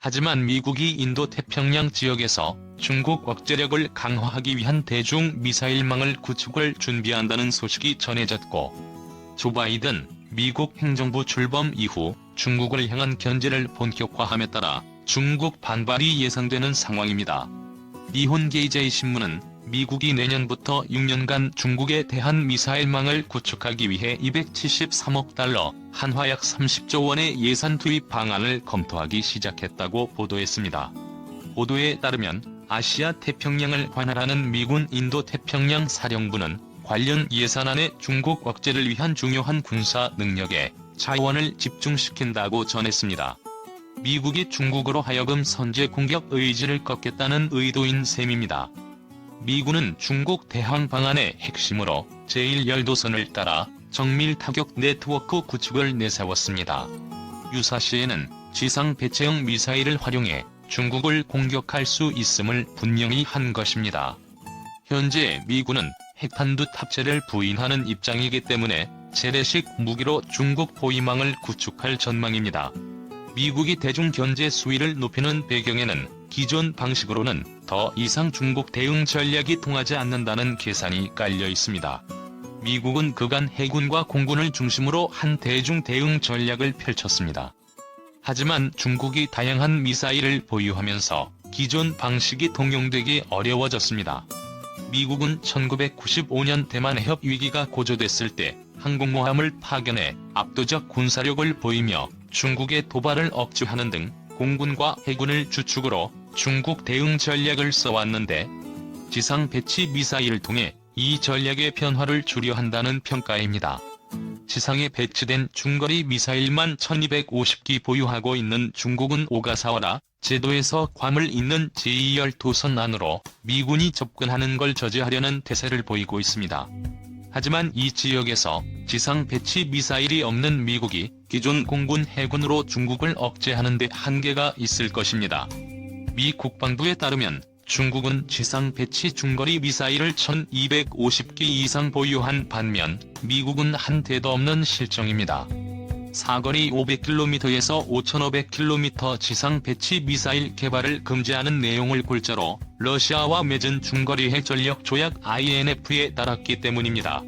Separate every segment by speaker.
Speaker 1: 하지만 미국이 인도 태평양 지역에서 중국 억제력을 강화하기 위한 대중 미사일망을 구축을 준비한다는 소식이 전해졌고 조 바이든 미국 행정부 출범 이후 중국을 향한 견제를 본격화함에 따라 중국 반발이 예상되는 상황입니다. 니혼게이제이 신문은 미국이 내년부터 6년간 중국에 대한 미사일망을 구축하기 위해 273억 달러, 한화약 30조 원의 예산 투입 방안을 검토하기 시작했다고 보도했습니다. 보도에 따르면 아시아 태평양을 관할하는 미군 인도-태평양 사령부는 관련 예산안에 중국 억제를 위한 중요한 군사 능력에 자원을 집중시킨다고 전했습니다. 미국이 중국으로 하여금 선제 공격 의지를 꺾겠다는 의도인 셈입니다. 미군은 중국 대항 방안의 핵심으로 제1열도선을 따라 정밀 타격 네트워크 구축을 내세웠습니다. 유사시에는 지상 배체형 미사일을 활용해 중국을 공격할 수 있음을 분명히 한 것입니다. 현재 미군은 핵탄두 탑재를 부인하는 입장이기 때문에 재래식 무기로 중국 포위망을 구축할 전망입니다. 미국이 대중 견제 수위를 높이는 배경에는 기존 방식으로는 더 이상 중국 대응 전략이 통하지 않는다는 계산이 깔려 있습니다. 미국은 그간 해군과 공군을 중심으로 한 대중 대응 전략을 펼쳤습니다. 하지만 중국이 다양한 미사일을 보유하면서 기존 방식이 통용되기 어려워졌습니다. 미국은 1995년 대만 해협 위기가 고조됐을 때 항공모함을 파견해 압도적 군사력을 보이며 중국의 도발을 억제하는 등 공군과 해군을 주축으로 중국 대응 전략을 써왔는데 지상 배치 미사일을 통해 이 전략의 변화를 주려 한다는 평가입니다. 지상에 배치된 중거리 미사일만 1250기 보유하고 있는 중국은 오가사와라 제도에서 괌을 잇는 제2열 도선 안으로 미군이 접근하는 걸 저지하려는 태세를 보이고 있습니다. 하지만 이 지역에서 지상 배치 미사일이 없는 미국이 기존 공군 해군으로 중국을 억제하는 데 한계가 있을 것입니다. 미 국방부에 따르면 중국은 지상 배치 중거리 미사일을 1250기 이상 보유한 반면 미국은 한 대도 없는 실정입니다. 사거리 500km에서 5500km 지상 배치 미사일 개발을 금지하는 내용을 골자로 러시아와 맺은 중거리 핵전력 조약 INF에 따랐기 때문입니다.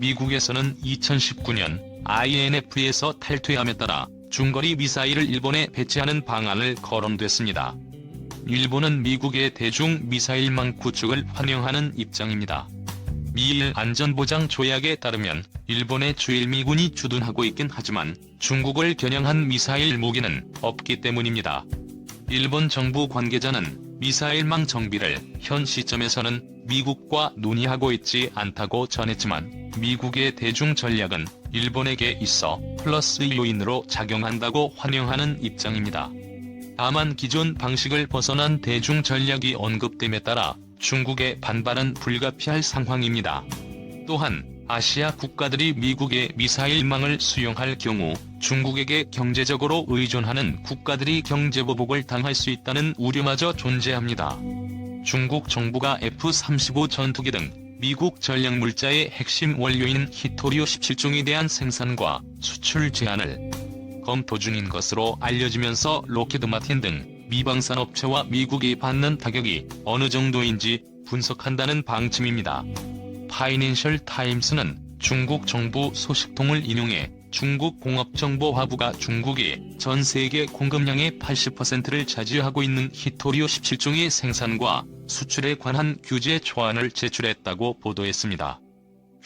Speaker 1: 미국에서는 2019년 INF에서 탈퇴함에 따라 중거리 미사일을 일본에 배치하는 방안을 거론됐습니다. 일본은 미국의 대중 미사일망 구축을 환영하는 입장입니다. 미일 안전보장 조약에 따르면 일본의 주일미군이 주둔하고 있긴 하지만 중국을 겨냥한 미사일 무기는 없기 때문입니다. 일본 정부 관계자는 미사일망 정비를 현 시점에서는 미국과 논의하고 있지 않다고 전했지만 미국의 대중 전략은 일본에게 있어 플러스 요인으로 작용한다고 환영하는 입장입니다. 다만 기존 방식을 벗어난 대중 전략이 언급됨에 따라 중국의 반발은 불가피할 상황입니다. 또한 아시아 국가들이 미국의 미사일망을 수용할 경우 중국에게 경제적으로 의존하는 국가들이 경제보복을 당할 수 있다는 우려마저 존재합니다. 중국 정부가 F-35 전투기 등 미국 전략물자의 핵심 원료인 히토리오 17종에 대한 생산과 수출 제한을 검토 중인 것으로 알려지면서 로키드 마틴 등 미방산업체와 미국이 받는 타격이 어느 정도인지 분석한다는 방침입니다. 파이낸셜 타임스는 중국 정부 소식통을 인용해 중국 공업정보화부가 중국이 전 세계 공급량의 80%를 차지하고 있는 히토리오 17종의 생산과 수출에 관한 규제 초안을 제출했다고 보도했습니다.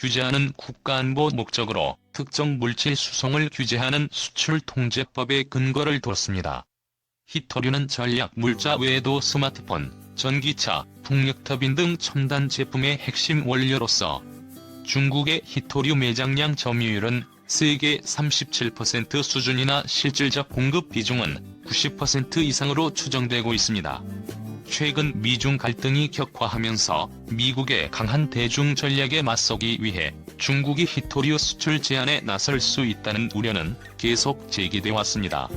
Speaker 1: 규제안은 국가안보 목적으로 특정 물질 수송을 규제하는 수출통제법의 근거를 뒀습니다. 히토류는 전략 물자 외에도 스마트폰, 전기차, 풍력터빈 등 첨단 제품의 핵심 원료로서 중국의 히토류 매장량 점유율은 세계 37% 수준이나 실질적 공급 비중은 90% 이상으로 추정되고 있습니다. 최근 미중 갈등이 격화하면서 미국의 강한 대중 전략에 맞서기 위해 중국이 히토리오 수출 제한에 나설 수 있다는 우려는 계속 제기돼 왔습니다.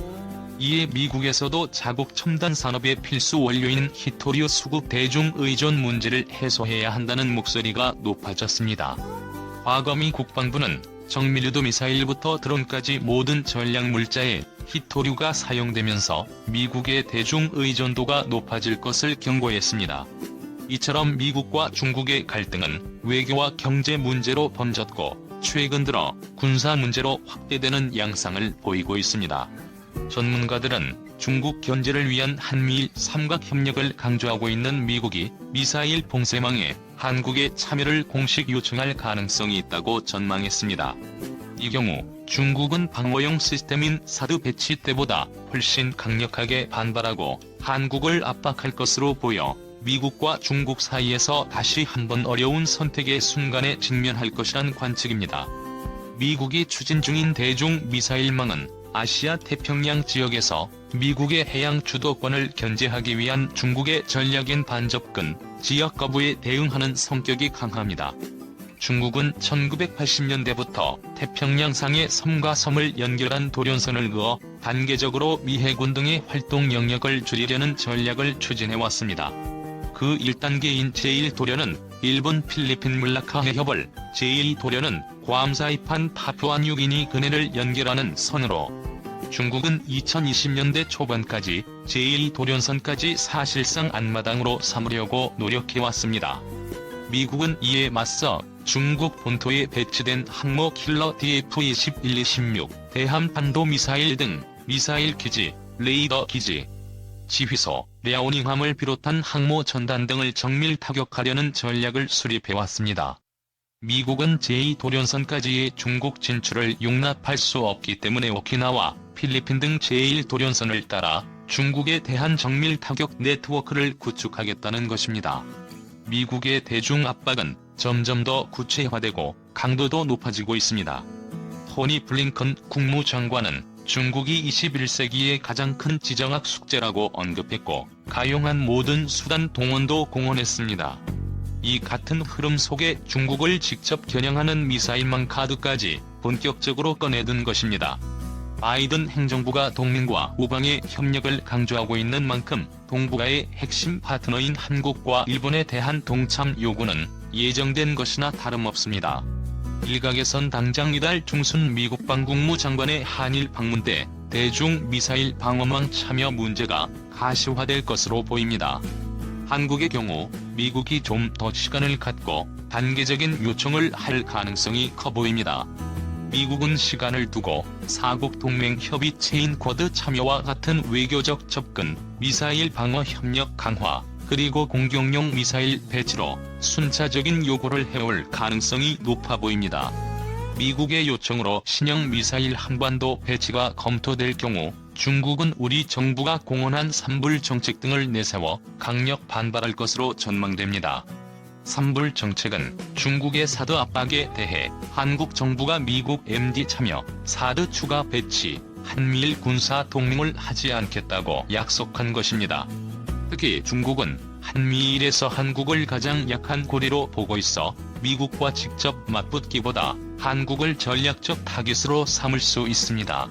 Speaker 1: 이에 미국에서도 자국 첨단 산업의 필수 원료인 히토리오 수급 대중 의존 문제를 해소해야 한다는 목소리가 높아졌습니다. 과거 미 국방부는 정밀유도 미사일부터 드론까지 모든 전략 물자에 히토류가 사용되면서 미국의 대중 의존도가 높아질 것을 경고했습니다. 이처럼 미국과 중국의 갈등은 외교와 경제 문제로 번졌고 최근 들어 군사 문제로 확대되는 양상을 보이고 있습니다. 전문가들은 중국 견제를 위한 한미일 삼각 협력을 강조하고 있는 미국이 미사일 봉쇄망에 한국의 참여를 공식 요청할 가능성이 있다고 전망했습니다. 이 경우 중국은 방어용 시스템인 사드 배치 때보다 훨씬 강력하게 반발하고 한국을 압박할 것으로 보여 미국과 중국 사이에서 다시 한번 어려운 선택의 순간에 직면할 것이란 관측입니다. 미국이 추진 중인 대중 미사일망은 아시아 태평양 지역에서 미국의 해양 주도권을 견제하기 위한 중국의 전략인 반접근, 지역 거부에 대응하는 성격이 강합니다. 중국은 1980년대부터 태평양상의 섬과 섬을 연결한 도련선을 그어 단계적으로 미 해군 등의 활동 영역을 줄이려는 전략을 추진해왔습니다. 그 1단계인 제1도련은 일본 필리핀 물라카 해협을, 제2도련은 괌 사이판 파푸아 뉴기니 근해를 연결하는 선으로 중국은 2020년대 초반까지 제1도련선까지 사실상 앞마당으로 삼으려고 노력해왔습니다. 미국은 이에 맞서 중국 본토에 배치된 항모 킬러 DF-21-16, 대함 탄도 미사일 등 미사일 기지, 레이더 기지, 지휘소, 랴오닝함을 비롯한 항모 전단 등을 정밀 타격하려는 전략을 수립해왔습니다. 미국은 제2도련선까지의 중국 진출을 용납할 수 없기 때문에 오키나와 필리핀 등 제1도련선을 따라 중국에 대한 정밀 타격 네트워크를 구축하겠다는 것입니다. 미국의 대중 압박은 점점 더 구체화되고 강도도 높아지고 있습니다. 토니 블링컨 국무장관은 중국이 21세기의 가장 큰 지정학 숙제라고 언급했고 가용한 모든 수단 동원도 공언했습니다. 이 같은 흐름 속에 중국을 직접 겨냥하는 미사일망 카드까지 본격적으로 꺼내든 것입니다. 바이든 행정부가 동맹과 우방의 협력을 강조하고 있는 만큼 동북아의 핵심 파트너인 한국과 일본에 대한 동참 요구는 예정된 것이나 다름없습니다. 일각에선 당장 이달 중순 미국 방국무 장관의 한일 방문 때 대중 미사일 방어망 참여 문제가 가시화될 것으로 보입니다. 한국의 경우 미국이 좀 더 시간을 갖고 단계적인 요청을 할 가능성이 커 보입니다. 미국은 시간을 두고 사국 동맹 협의체인 쿼드 참여와 같은 외교적 접근, 미사일 방어 협력 강화, 그리고 공격용 미사일 배치로 순차적인 요구를 해올 가능성이 높아 보입니다. 미국의 요청으로 신형 미사일 한반도 배치가 검토될 경우 중국은 우리 정부가 공언한 삼불 정책 등을 내세워 강력 반발할 것으로 전망됩니다. 삼불 정책은 중국의 사드 압박에 대해 한국 정부가 미국 MD 참여, 사드 추가 배치, 한미일 군사 동맹을 하지 않겠다고 약속한 것입니다. 특히 중국은 한미일에서 한국을 가장 약한 고리로 보고 있어 미국과 직접 맞붙기보다 한국을 전략적 타깃으로 삼을 수 있습니다.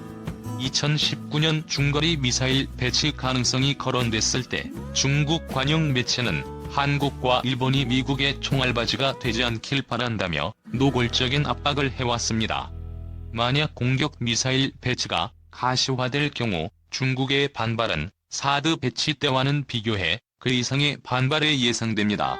Speaker 1: 2019년 중거리 미사일 배치 가능성이 거론됐을 때 중국 관영 매체는 한국과 일본이 미국의 총알바지가 되지 않길 바란다며 노골적인 압박을 해왔습니다. 만약 공격 미사일 배치가 가시화될 경우 중국의 반발은 사드 배치 때와는 비교해 그 이상의 반발에 예상됩니다.